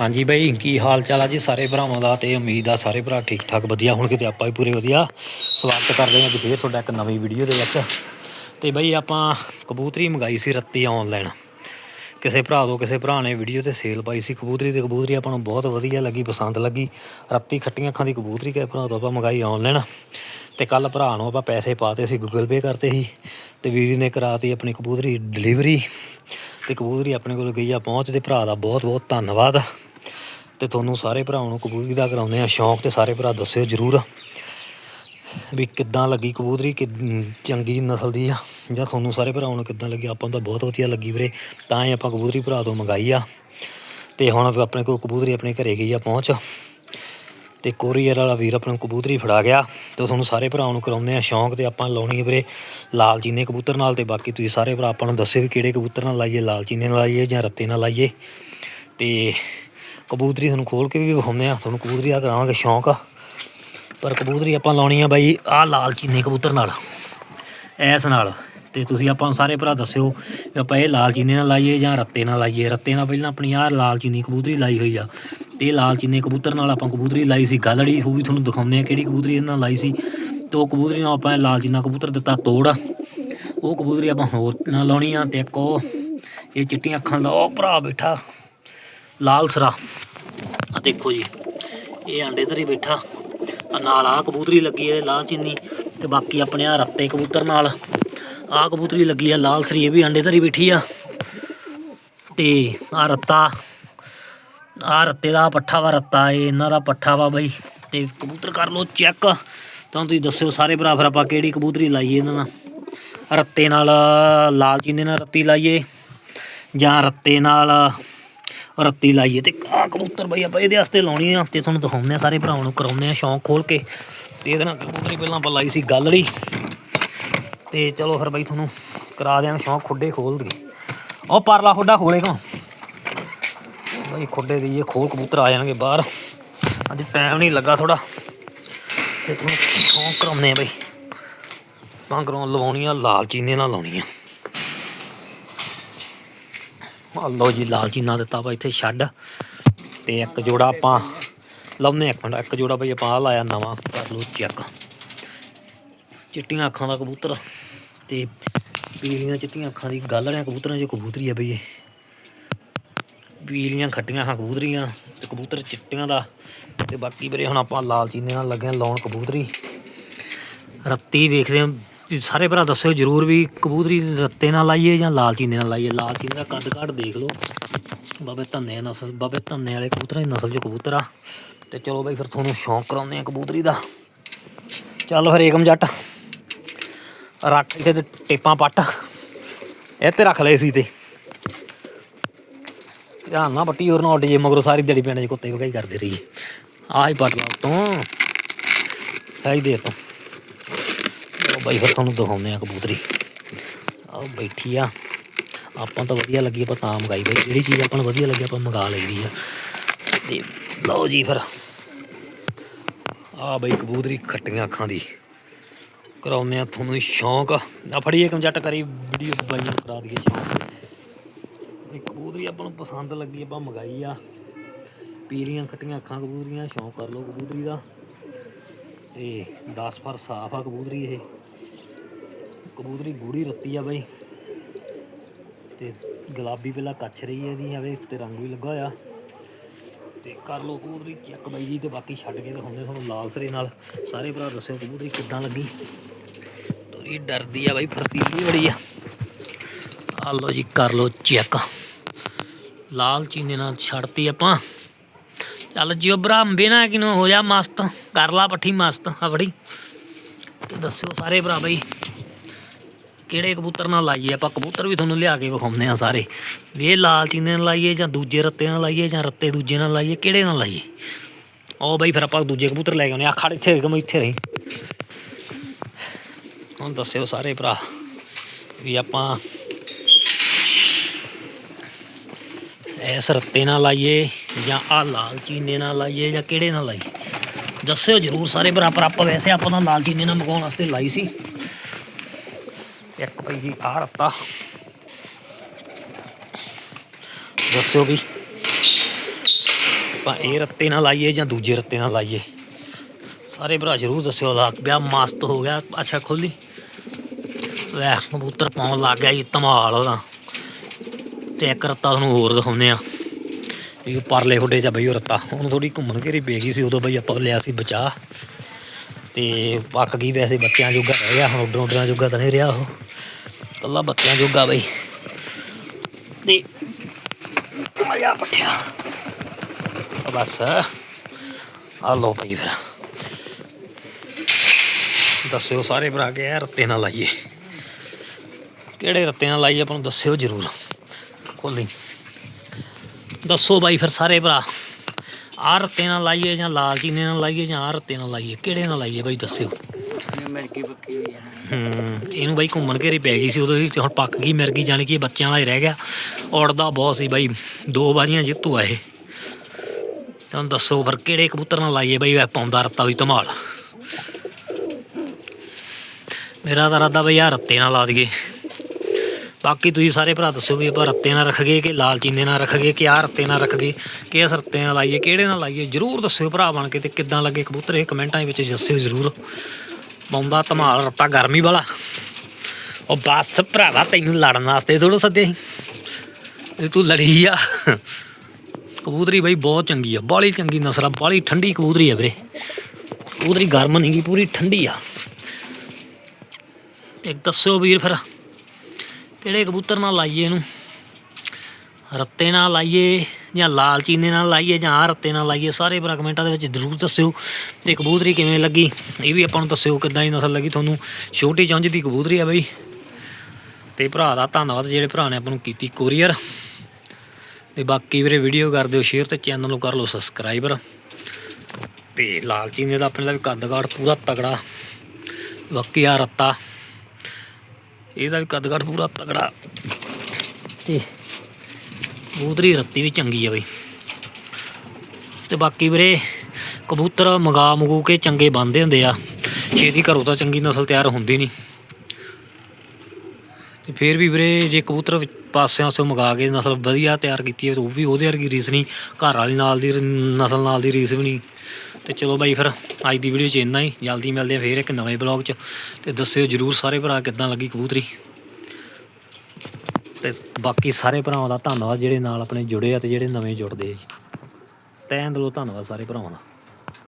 ਹਾਂਜੀ ਬਾਈ, ਕੀ ਹਾਲ ਚਾਲ ਆ ਜੀ ਸਾਰੇ ਭਰਾਵਾਂ ਦਾ ਤੇ ਉਮੀਦ ਆ ਸਾਰੇ ਭਰਾ ਠੀਕ ਠਾਕ, ਵਧੀਆ ਹੋਣਗੇ ਤੇ ਆਪਾਂ ਵੀ ਪੂਰੇ ਵਧੀਆ। ਸਵਾਗਤ ਕਰਦੇ ਹਾਂ ਅੱਜ ਫੇਰ ਤੁਹਾਡਾ ਇੱਕ ਨਵੀਂ ਵੀਡੀਓ ਦੇ ਵਿੱਚ। ਤੇ ਬਾਈ ਆਪਾਂ ਕਬੂਤਰੀ ਮੰਗਾਈ ਸੀ ਰੱਤੀ ਆਨਲਾਈਨ ਕਿਸੇ ਭਰਾ ਤੋਂ ਕਿਸੇ ਭਰਾ ਨੇ ਵੀਡੀਓ ਤੇ ਸੇਲ ਪਾਈ ਸੀ ਕਬੂਤਰੀ ਤੇ ਕਬੂਤਰੀ ਆਪਾਂ ਨੂੰ ਬਹੁਤ ਵਧੀਆ ਲੱਗੀ, ਪਸੰਦ ਲੱਗੀ। ਰੱਤੀ ਖੱਟੀਆਂ ਅੱਖਾਂ ਦੀ ਕਬੂਤਰੀ ਕਿਸੇ ਭਰਾ ਤੋਂ ਆਪਾਂ ਮੰਗਾਈ ਆਨਲਾਈਨ ਤੇ ਕੱਲ ਭਰਾ ਨੂੰ ਆਪਾਂ ਪੈਸੇ ਪਾਤੇ ਸੀ ਗੂਗਲ ਪੇ ਕਰਤੇ ਸੀ। ਤੇ ਵੀਰ ਨੇ ਕਰਾਤੀ ਆਪਣੀ ਕਬੂਤਰੀ ਡਿਲੀਵਰੀ ਤੇ ਕਬੂਤਰੀ ਆਪਣੇ ਕੋਲ ਗਈ ਆ ਪਹੁੰਚ ਤੇ ਭਰਾ ਦਾ ਬਹੁਤ ਬਹੁਤ ਧੰਨਵਾਦ। ਤੇ ਤੁਹਾਨੂੰ ਸਾਰੇ ਭਰਾਵਾਂ ਨੂੰ ਕਬੂਤਰੀ ਦਾ ਕਰਾਉਂਦੇ ਆ ਸ਼ੌਂਕ ਤੇ ਸਾਰੇ ਭਰਾ ਦੱਸਿਓ ਜਰੂਰ ਵੀ ਕਿੱਦਾਂ ਲੱਗੀ ਕਬੂਤਰੀ, ਕਿ ਚੰਗੀ ਨਸਲ ਦੀ ਆ, ਜਾਂ ਤੁਹਾਨੂੰ ਸਾਰੇ ਭਰਾਵਾਂ ਨੂੰ ਕਿੱਦਾਂ ਲੱਗੀ? ਆਪਾਂ ਨੂੰ ਤਾਂ ਬਹੁਤ ਵਧੀਆ ਲੱਗੀ ਵੀਰੇ। ਤਾਂ ਹੀ ਆਪਾਂ ਕਬੂਤਰੀ ਭਰਾ ਤੋਂ ਮੰਗਾਈ ਆ। ਤੇ ਹੁਣ ਆਪਣੇ ਕੋਲ ਕਬੂਤਰੀ ਆਪਣੇ ਘਰੇ ਗਈ ਆ ਪਹੁੰਚ। ਤੇ ਕੋਰੀਅਰ ਵਾਲਾ ਵੀਰ ਆਪਣੇ ਨੂੰ ਕਬੂਤਰੀ ਫੜਾ ਗਿਆ। ਤੇ ਤੁਹਾਨੂੰ ਸਾਰੇ ਭਰਾਵਾਂ ਨੂੰ ਕਰਾਉਂਦੇ ਆ ਸ਼ੌਂਕ ਤੇ ਆਪਾਂ ਲਾਉਣੀ ਹੈ ਵੀਰੇ ਲਾਲ ਚੀਨੇ ਕਬੂਤਰ ਨਾਲ ਤੇ ਬਾਕੀ ਤੁਸੀਂ ਸਾਰੇ ਭਰਾ ਆਪਾਂ ਨੂੰ ਦੱਸਿਓ ਵੀ ਕਿਹੜੇ ਕਬੂਤਰ ਨਾਲ ਲਾਈਏ, ਲਾਲ ਚੀਨੇ ਨਾਲ ਲਾਈਏ ਜਾਂ ਰੱਤੇ ਨਾਲ ਲਾਈਏ। ਤੇ ਕਬੂਤਰੀ ਤੁਹਾਨੂੰ ਖੋਲ ਕੇ ਵੀ ਵਿਖਾਉਂਦੇ ਆ, ਤੁਹਾਨੂੰ ਕਬੂਤਰੀ ਦਾ ਕਰਾਵਾਂਗੇ, ਸ਼ੌਂਕ ਆ। ਪਰ ਕਬੂਤਰੀ ਆਪਾਂ ਲਾਉਣੀ ਆ ਬਾਈ ਆਹ ਲਾਲ ਚੀਨੇ ਕਬੂਤਰ ਨਾਲ, ਐਸ ਨਾਲ। ਤੇ ਤੁਸੀਂ ਆਪਾਂ ਸਾਰੇ ਭਰਾ ਦੱਸਿਓ ਵੀ ਆਪਾਂ ਇਹ ਲਾਲ ਚੀਨੇ ਨਾਲ ਲਾਈਏ ਜਾਂ ਰੱਤੇ ਨਾਲ ਲਾਈਏ। ਰੱਤੇ ਨਾਲ ਪਹਿਲਾਂ ਆਪਣੀ ਆਹ ਲਾਲ ਚੀਨੀ ਕਬੂਤਰੀ ਲਾਈ ਹੋਈ ਆ। ਤੇ ਇਹ ਲਾਲ ਚੀਨੇ ਕਬੂਤਰ ਨਾਲ ਆਪਾਂ ਕਬੂਤਰੀ ਲਾਈ ਸੀ, ਗਲੜੀ, ਉਹ ਵੀ ਤੁਹਾਨੂੰ ਦਿਖਾਉਂਦੇ ਆ ਕਿਹੜੀ ਕਬੂਤਰੀ ਇਹਨਾਂ ਨਾਲ ਲਾਈ ਸੀ। ਤੇ ਉਹ ਕਬੂਤਰੀ ਨਾਲ ਆਪਾਂ ਇਹ ਲਾਲ ਚੀਨਾ ਕਬੂਤਰ ਦਿੱਤਾ ਤੋੜ। ਉਹ ਕਬੂਤਰੀ ਆਪਾਂ ਹੋਰ ਨਾਲ ਲਾਉਣੀ ਆ ਤੇ ਇੱਕ ਉਹ, ਇਹ ਚਿੱਟੀਆਂ ਅੱਖਾਂ ਦਾ ਉਹ ਭਰਾ ਬੈਠਾ। ਲਾਲ ਸਰਾ। ਆ ਦੇਖੋ ਜੀ, ਇਹ ਆਂਡੇ ਧਰੀ ਬੈਠਾ। ਆ ਨਾਲ ਆ ਕਬੂਤਰੀ ਲੱਗੀ ਹੈ ਲਾਲ ਚੀਨੀ ਤੇ ਬਾਕੀ ਆਪਣੇ ਆ ਰੱਤੇ ਕਬੂਤਰ ਨਾਲ। ਆ ਕਬੂਤਰੀ ਲੱਗੀ ਆ ਲਾਲ ਸਰੀ, ਇਹ ਵੀ ਆਂਡੇ ਧਰੀ ਬੈਠੀ ਆ। ਤੇ ਆ ਰੱਤਾ ਆ ਰੱਤੇ ਦਾ ਪੱਠਾ ਵਾ ਰੱਤਾ, ਇਹ ਇਹਨਾਂ ਦਾ ਪੱਠਾ ਵਾ ਬਈ। ਤੇ ਕਬੂਤਰ ਕਰ ਲਓ ਚੈੱਕ। ਤਾਂ ਤੁਸੀਂ ਦੱਸਿਓ ਸਾਰੇ ਭਰਾ ਫਿਰ ਆਪਾਂ ਕਿਹੜੀ ਕਬੂਤਰੀ ਲਾਈਏ ਇਹਨਾਂ ਨਾਲ। ਰੱਤੇ ਨਾਲ ਲਾਲ ਚੀਨੇ ਨਾਲ ਰੱਤੀ ਲਾਈਏ ਜਾਂ ਰੱਤੇ ਨਾਲ ਰੱਤੀ ਲਾਈਏ ਤੇ ਆ ਕਬੂਤਰ ਬਈ ਆਪਾਂ ਇਹਦੇ ਵਾਸਤੇ ਲਾਉਣੀ ਆ ਤੇ ਤੁਹਾਨੂੰ ਦਿਖਾਉਂਦੇ ਆ ਸਾਰੇ ਭਰਾਵਾਂ ਨੂੰ, ਕਰਾਉਂਦੇ ਆ ਸ਼ੌਂਕ ਖੋਲ ਕੇ ਤੇ ਇਹਦੇ ਨਾਲ ਕਬੂਤਰੀ ਪਹਿਲਾਂ ਆਪਾਂ ਲਾਈ ਸੀ ਗੱਲੜੀ ਤੇ ਚਲੋ ਫਿਰ ਬਈ ਤੁਹਾਨੂੰ ਕਰਾ ਦਿਆਂ ਸ਼ੌਂਕ, ਖੁੱਡੇ ਖੋਲ ਦਈਏ। ਉਹ ਪਰਲਾ ਖੁੱਡਾ ਖੋਲੇ ਬਈ ਖੁੱਡੇ ਦੀ ਖੋਲ ਕਬੂਤਰ ਆ ਜਾਣਗੇ ਬਾਹਰ। ਅੱਜ ਟਾਈਮ ਨਹੀਂ ਲੱਗਾ ਥੋੜਾ ਤੇ ਤੁਹਾਨੂੰ ਸ਼ੌਂਕ ਕਰਾਉਂਦੇ ਆ ਬਈ। ਤਾਂ ਕਰਾਉਣ ਲਵਾਉਣੀ ਆ ਲਾਲ ਚੀਨੇ ਨਾਲ ਲਾਉਣੀ ਆ ਲਓ ਜੀ, ਲਾਲ ਚੀਨਾ ਦਿੱਤਾ ਵਾ ਇੱਥੇ ਛੱਡ ਤੇ ਇੱਕ ਜੋੜਾ ਆਪਾਂ ਲਾਉਨੇ ਇੱਕ ਮਿੰਟ, ਇੱਕ ਜੋੜਾ ਬਈ ਆਪਾਂ ਆ ਲਾਇਆ ਨਵਾਂ, ਕਰ ਲਓ ਚੈੱਕ ਚਿੱਟੀਆਂ ਅੱਖਾਂ ਦਾ ਕਬੂਤਰ ਤੇ ਪੀਲੀਆਂ ਚਿੱਟੀਆਂ ਅੱਖਾਂ ਦੀ ਗੱਲ ਰਿਆ ਕਬੂਤਰਾਂ 'ਚ ਕਬੂਤਰੀ ਆ ਬਈ ਇਹ। ਪੀਲੀਆਂ ਖੱਟੀਆਂ ਹਾਂ ਕਬੂਤਰੀਆਂ ਤੇ ਕਬੂਤਰ ਚਿੱਟੀਆਂ ਦਾ ਤੇ ਬਾਕੀ ਵੀਰੇ ਹੁਣ ਆਪਾਂ ਲਾਲਚੀ ਚੀਨੇ ਨਾਲ ਲੱਗੇ ਲਾਉਣ ਕਬੂਤਰੀ। ਰੱਤੀ ਵੇਖਦੇ ਹਾਂ ਸਾਰੇ ਭਰਾ ਦੱਸਿਓ ਜਰੂਰ ਵੀ ਕਬੂਤਰੀ ਰੱਤੇ ਨਾਲ ਲਾਈਏ ਜਾਂ ਲਾਲ ਚੀਨੇ ਨਾਲ ਲਾਈਏ? ਲਾਲ ਚੀਨੇ ਦਾ ਕੱਦ ਕਾਠ ਦੇਖ ਲਓ। ਬਾਬੇ ਧੰਨੇ ਨਸਲ, ਬਾਬੇ ਧੰਨੇ ਵਾਲੇ ਕਬੂਤਰਾਂ ਦੀ ਨਸਲ 'ਚ ਕਬੂਤਰ ਆ। ਤੇ ਚਲੋ ਬਾਈ ਫਿਰ ਤੁਹਾਨੂੰ ਸ਼ੌਂਕ ਕਰਾਉਂਦੇ ਆ ਕਬੂਤਰੀ ਦਾ। ਚੱਲ ਫਿਰ ਏਕਮ ਜੱਟ, ਰੱਖ ਇੱਥੇ ਤੇ ਟੇਪਾਂ ਪੱਟ। ਇਹ ਤੇ ਰੱਖ ਲਏ ਸੀ ਤੇ। ਧਿਆਨ ਨਾ ਪੱਟੀ ਹੋਰ ਨਾ ਉੱਡ ਜੇ, ਮਗਰੋਂ ਸਾਰੀ ਦਿਹਾੜੀ ਪਿੰਡ 'ਚ ਕੁੱਤੇ ਵਗਾਈ ਕਰਦੇ ਰਹੀਏ। ਆਹ ਹੀ ਪੱਟ ਲਾ ਉਤੋਂ। ਸਹੀ ਦੇ ਤੋਂ ਉਹ ਬਾਈ ਫਿਰ ਤੁਹਾਨੂੰ ਦਿਖਾਉਂਦੇ ਆ ਕਬੂਤਰੀ। ਆਹ ਬੈਠੀ ਆ। ਆਪਾਂ ਤਾਂ ਵਧੀਆ ਲੱਗੀ, ਆਪਾਂ ਤਾਂ ਮੰਗਾਈ ਬਾਈ। ਜਿਹੜੀ ਚੀਜ਼ ਆਪਾਂ ਨੂੰ ਵਧੀਆ ਲੱਗੀ, ਆਪਾਂ ਮੰਗਾ ਲਈਦੀ ਆ। ਤੇ ਲਓ ਜੀ ਫਿਰ। ਆ ਬਈ ਕਬੂਤਰੀ ਖੱਟੀਆਂ ਅੱਖਾਂ ਦੀ। ਕਰਾਉਂਦੇ ਆ ਤੁਹਾਨੂੰ ਸ਼ੌਂਕ। ਆ ਫੜੀਏ ਕੰਜੱਟ ਕਰੀ, ਵੀਡੀਓ ਬਾਈ ਕਰਾ ਦਈਏ ਸ਼ੌਂਕ। ਇਹ ਕਬੂਤਰੀ ਆਪਾਂ ਨੂੰ ਪਸੰਦ ਲੱਗੀ, ਆਪਾਂ ਮੰਗਾਈ ਆ। ਪੀਲੀਆਂ ਖੱਟੀਆਂ ਅੱਖਾਂ ਕਬੂਤਰੀਆਂ, ਸ਼ੌਂਕ ਕਰ ਲਓ ਕਬੂਤਰੀ ਦਾ। ਤੇ 10 ਫਰ ਸਾਫ਼ ਆ ਕਬੂਤਰੀ ਇਹ। ਕਬੂਤਰੀ ਗੂੜੀ ਰੱਤੀ ਆ ਬਾਈ। ਤੇ ਗੁਲਾਬੀ ਪਹਿਲਾਂ ਕੱਛ ਰਹੀ ਹੈ ਇਹਦੀ ਹਵੇ ਉੱਤੇ ਰੰਗ ਵੀ ਲੱਗਾ ਹੋਇਆ। ਤੇ ਕਰ ਲਓ ਕਬੂਤਰੀ ਚੈੱਕ ਬਾਈ ਜੀ, ਤੇ ਬਾਕੀ ਛੱਡ ਕੇ ਦਿਖਾਉਂਦੇ ਤੁਹਾਨੂੰ ਲਾਲ ਸਰੇ ਨਾਲ। ਸਾਰੇ ਭਰਾ ਦੱਸਿਓ ਕਬੂਤਰੀ ਕਿੱਦਾਂ ਲੱਗੀ। ਤੋਰੀ ਡਰਦੀ ਆ ਬਾਈ ਫਰਤੀਲੀ ਬੜੀ ਆ। ਆ ਲਓ ਜੀ, ਕਰ ਲਓ ਚੈੱਕ ਲਾਲ ਚੀਨੇ ਨਾਲ ਛੱਡਤੀ ਆਪਾਂ। ਚੱਲ ਜਿਓ ਬਰਾਂਬੇ ਨਾ ਕਿਨੂੰ ਹੋ ਜਾ ਮਸਤ। ਕਰ ਲਾ ਪੱਠੀ ਮਸਤ, ਆ ਤੇ ਦੱਸਿਓ ਸਾਰੇ ਭਰਾ ਬਾਈ। ਕਿਹੜੇ ਕਬੂਤਰ ਨਾਲ ਲਾਈਏ? ਆਪਾਂ ਕਬੂਤਰ ਵੀ ਤੁਹਾਨੂੰ ਲਿਆ ਕੇ ਵਿਖਾਉਂਦੇ ਆ ਸਾਰੇ। ਵੀ ਇਹ ਲਾਲ ਚੀਨੇ ਨਾਲ ਲਾਈਏ ਜਾਂ ਦੂਜੇ ਰੱਤੇ ਨਾਲ ਲਾਈਏ ਜਾਂ ਰੱਤੇ ਦੂਜੇ ਨਾਲ ਲਾਈਏ, ਕਿਹੜੇ ਨਾਲ ਲਾਈਏ? ਉਹ ਬਈ ਫਿਰ ਆਪਾਂ ਦੂਜੇ ਕਬੂਤਰ ਲੈ ਕੇ ਆਉਨੇ ਆ ਖੜ ਇੱਥੇ ਹੈਗਾ ਇੱਥੇ ਰਹੀ ਹੁਣ ਦੱਸਿਓ ਸਾਰੇ ਭਰਾ ਵੀ ਆਪਾਂ ਇਸ ਰੱਤੇ ਨਾਲ ਲਾਈਏ ਜਾਂ ਆ ਲਾਲ ਚੀਨੇ ਨਾਲ ਲਾਈਏ ਜਾਂ ਕਿਹੜੇ ਨਾਲ ਲਾਈਏ? ਦੱਸਿਓ ਜਰੂਰ ਸਾਰੇ ਭਰਾ, ਪਰ ਆਪਾਂ ਵੈਸੇ ਆਪਾਂ ਤਾਂ ਲਾਲ ਚੀਨੇ ਨਾਲ ਮਗਾਉਣ ਵਾਸਤੇ ਲਾਈ ਸੀ। ਇੱਕ ਭਾਈ ਜੀ ਆ ਰੱਤਾ। ਦੱਸਿਓ ਵੀ, ਆਪਾਂ ਇਹ ਰੱਤੇ ਨਾਲ ਲਾਈਏ ਜਾਂ ਦੂਜੇ ਰੱਤੇ ਨਾਲ ਲਾਈਏ। ਸਾਰੇ ਭਰਾ ਜਰੂਰ ਦੱਸਿਓ, ਲਾ ਗਿਆ, ਮਸਤ ਹੋ ਗਿਆ। ਅੱਛਾ ਖੋਲੀ ਲੈ, ਕਬੂਤਰ ਪਾਉਣ ਲੱਗ ਗਿਆ ਜੀ, ਧਮਾਲ ਉਹਦਾ। ਤੇ ਇੱਕ ਰੱਤਾ ਤੁਹਾਨੂੰ ਹੋਰ ਦਿਖਾਉਂਦੇ ਆ ਵੀ ਪਰਲੇ ਹੁੱਡੇ 'ਚ ਬਈ ਉਹ ਰੱਤਾ। ਹੁਣ ਥੋੜੀ ਘੁੰਮਣ ਘੇਰੀ ਪੈ ਗਈ ਸੀ, ਉਦੋਂ ਬਈ ਆਪਾਂ ਲਿਆ ਸੀ ਬਚਾ ਤੇ ਪੱਕ ਗਈ ਵੈਸੇ ਬੱਚਿਆਂ ਜੋਗਾ ਰਹਿ ਗਿਆ, ਹੁਣ ਉੱਡਰਾਂ ਉੱਡਰਾਂ ਜੋਗਾ ਤਾਂ ਨਹੀਂ ਰਿਹਾ ਉਹ। ਕੱਲਾ ਬੱਚਿਆਂ ਜੋਗਾ ਬਈ। ਤੇ ਆਇਆ ਪੱਠਿਆ। ਬਸ। ਆ ਲੋ ਪਈ ਫਿਰ। ਦੱਸਿਓ ਸਾਰੇ ਭਰਾ ਕੇ ਇਹ ਰੱਤੇ ਨਾਲ ਲਾਈਏ। ਕਿਹੜੇ ਰੱਤੇ ਨਾਲ ਲਾਈਏ, ਆਪਾਂ ਨੂੰ ਦੱਸਿਓ ਜਰੂਰ। ਖੋਲੀ ਦੱਸੋ ਬਾਈ ਫਿਰ ਸਾਰੇ ਭਰਾ। ਆਹ ਰੱਤੇ ਨਾਲ ਲਾਈਏ ਜਾਂ ਲਾਲ ਚੀਨੇ ਨਾਲ ਲਾਈਏ ਜਾਂ ਆਹ ਰੱਤੇ ਨਾਲ ਲਾਈਏ? ਕਿਹੜੇ ਨਾਲ ਲਾਈਏ ਬਾਈ ਦੱਸਿਓ। ਮਿਰਗੀ ਪੱਕੀ ਹੋਈ ਹੈ ਹੂੰ ਇਹਨੂੰ ਬਾਈ ਘੁੰਮਣ ਘੇਰੀ ਪੈ ਗਈ ਸੀ ਉਦੋਂ ਹੀ ਤੇ ਹੁਣ ਪੱਕ ਗਈ ਮਿਰ ਗਈ ਜਾਣੀ ਕਿ ਇਹ ਬੱਚਿਆਂ ਵਾਲਾ ਹੀ ਰਹਿ ਗਿਆ। ਉੜਦਾ ਬਹੁਤ ਸੀ ਬਾਈ ਦੋ ਵਾਰੀਆਂ ਜਿੱਤੂ ਆ ਇਹ। ਤੁਹਾਨੂੰ ਦੱਸੋ ਫਿਰ ਕਿਹੜੇ ਕਬੂਤਰ ਨਾਲ ਲਾਈਏ ਬਾਈ ਇਹ ਪਾਉਂਦਾ ਰੱਤਾ ਵੀ ਧਮਾਲ। ਮੇਰਾ ਤਾਂ ਇਰਾਦਾ ਬਈ ਆ ਰੱਤੇ ਨਾਲ ਲਾ ਦਈਏ। ਬਾਕੀ ਤੁਸੀਂ ਸਾਰੇ ਭਰਾ ਦੱਸਿਓ ਵੀ ਆਪਾਂ ਰੱਤੇ ਨਾਲ ਰੱਖ ਗਏ ਕਿ ਲਾਲ ਚੀਨੇ ਨਾਲ ਰੱਖਗੇ ਕਿ ਆਹ ਰੱਤੇ ਨਾਲ ਰੱਖਗੇ? ਕਿ ਇਸ ਰੱਤੇ ਨਾਲ ਲਾਈਏ, ਕਿਹੜੇ ਨਾਲ ਲਾਈਏ? ਜਰੂਰ ਦੱਸਿਓ ਭਰਾ ਬਣ ਕੇ ਤੇ ਕਿੱਦਾਂ ਲੱਗੇ ਕਬੂਤਰ, ਇਹ ਕਮੈਂਟਾਂ ਵਿੱਚ ਦੱਸਿਓ ਜਰੂਰ। ਬੰਦਾ ਧਮਾਲ, ਰੱਤਾ ਗਰਮੀ ਵਾਲਾ। ਉਹ ਬਸ ਭਰਾਵਾ, ਤੈਨੂੰ ਲੜਨ ਵਾਸਤੇ ਥੋੜੋ ਸੱਦੇ ਸੀ। ਇਹ ਤੂੰ ਲੜੀ ਆ। ਕਬੂਤਰੀ ਬਈ ਬਹੁਤ ਚੰਗੀ ਆ ਬਾਲੀ ਚੰਗੀ ਨਸਲ ਆ ਬਾਲੀ ਠੰਡੀ ਕਬੂਤਰੀ ਆ ਵੀਰੇ। ਕਬੂਤਰੀ ਗਰਮ ਨਹੀਂ ਗੀ, ਪੂਰੀ ਠੰਡੀ ਆ। ਇੱਕ ਦੱਸਿਓ ਵੀਰ ਫਿਰ। ਕਿਹੜੇ ਕਬੂਤਰ ਨਾਲ ਲਾਈਏ ਇਹਨੂੰ? ਰੱਤੇ ਨਾਲ ਲਾਈਏ ਜਾਂ ਲਾਲ ਚੀਨੇ ਨਾਲ ਲਾਈਏ ਜਾਂ ਆਹ ਰੱਤੇ ਨਾਲ ਲਾਈਏ? ਸਾਰੇ ਭਰਾ ਕਮੈਂਟਾਂ ਦੇ ਵਿੱਚ ਜ਼ਰੂਰ ਦੱਸਿਓ ਤੇ ਕਬੂਤਰੀ ਕਿਵੇਂ ਲੱਗੀ? ਇਹ ਵੀ ਆਪਾਂ ਨੂੰ ਦੱਸਿਓ ਕਿੱਦਾਂ ਦੀ ਨਸਲ ਲੱਗੀ ਤੁਹਾਨੂੰ। ਛੋਟੀ ਚੁੰਝ ਦੀ ਕਬੂਤਰੀ ਆ ਬਈ। ਤੇ ਭਰਾ ਦਾ ਧੰਨਵਾਦ ਜਿਹੜੇ ਭਰਾ ਨੇ ਆਪਾਂ ਨੂੰ ਕੀਤੀ ਕੋਰੀਅਰ। ਤੇ ਬਾਕੀ ਵੀਰੇ ਵੀਡੀਓ ਕਰ ਦਿਓ ਸ਼ੇਅਰ ਤੇ ਚੈਨਲ ਨੂੰ ਕਰ ਲਓ ਸਬਸਕ੍ਰਾਈਬਰ ਤੇ ਲਾਲ ਚੀਨੇ ਦਾ ਆਪਣੇ ਦਾ ਵੀ ਕੱਦਗਾੜ ਪੂਰਾ ਤਗੜਾ ਬਾਕੀ ਆ ਰੱਤਾ ਇਹਦਾ ਵੀ ਕੱਦ ਕੱਦਗਾੜ ਪੂਰਾ ਤਗੜਾ ਤੇ ਕਬੂਤਰੀ ਰੱਤੀ ਵੀ ਚੰਗੀ ਆ ਬਈ। ਤੇ ਬਾਕੀ ਵੀਰੇ, ਕਬੂਤਰ ਮੰਗਾ ਮਗੂ ਕੇ ਚੰਗੇ ਬੰਦੇ ਹੁੰਦੇ ਆ। ਛੇਤੀ ਘਰੋਂ ਤਾਂ ਚੰਗੀ ਨਸਲ ਤਿਆਰ ਹੁੰਦੀ ਨਹੀਂ। ਤੇ ਫਿਰ ਵੀ ਵੀਰੇ, ਜੇ ਕਬੂਤਰ ਵਿੱਚ ਪਾਸਿਆਂ ਸੇ ਮੰਗਾ ਕੇ ਨਸਲ ਵਧੀਆ ਤਿਆਰ ਕੀਤੀ ਹੈ ਤਾਂ ਉਹ ਵੀ ਉਹਦੇ ਵਰਗੀ ਰੀਸ ਨਹੀਂ। ਘਰ ਵਾਲੀ ਨਾਲ ਦੀ ਨਸਲ ਨਾਲ ਦੀ ਰੀਸ ਵੀ ਨਹੀਂ। ਤੇ ਚਲੋ ਬਾਈ ਫਿਰ ਅੱਜ ਦੀ ਵੀਡੀਓ 'ਚ ਇੰਨਾ ਹੀ। ਜਲਦੀ ਮਿਲਦੇ ਆ ਫੇਰ ਇੱਕ ਨਵੇਂ ਬਲੌਗ 'ਚ। ਤੇ ਦੱਸਿਓ ਜਰੂਰ ਸਾਰੇ ਭਰਾ ਕਿੱਦਾਂ ਲੱਗੀ ਕਬੂਤਰੀ। ਤੇ ਬਾਕੀ ਸਾਰੇ ਭਰਾਵਾਂ ਦਾ ਧੰਨਵਾਦ ਜਿਹੜੇ ਨਾਲ ਆਪਣੇ ਜੁੜੇ ਆ ਤੇ ਜਿਹੜੇ ਨਵੇਂ ਜੁੜਦੇ ਆ ਜੀ। ਤੈਨ ਦਿਲੋਂ ਧੰਨਵਾਦ ਸਾਰੇ ਭਰਾਵਾਂ ਦਾ।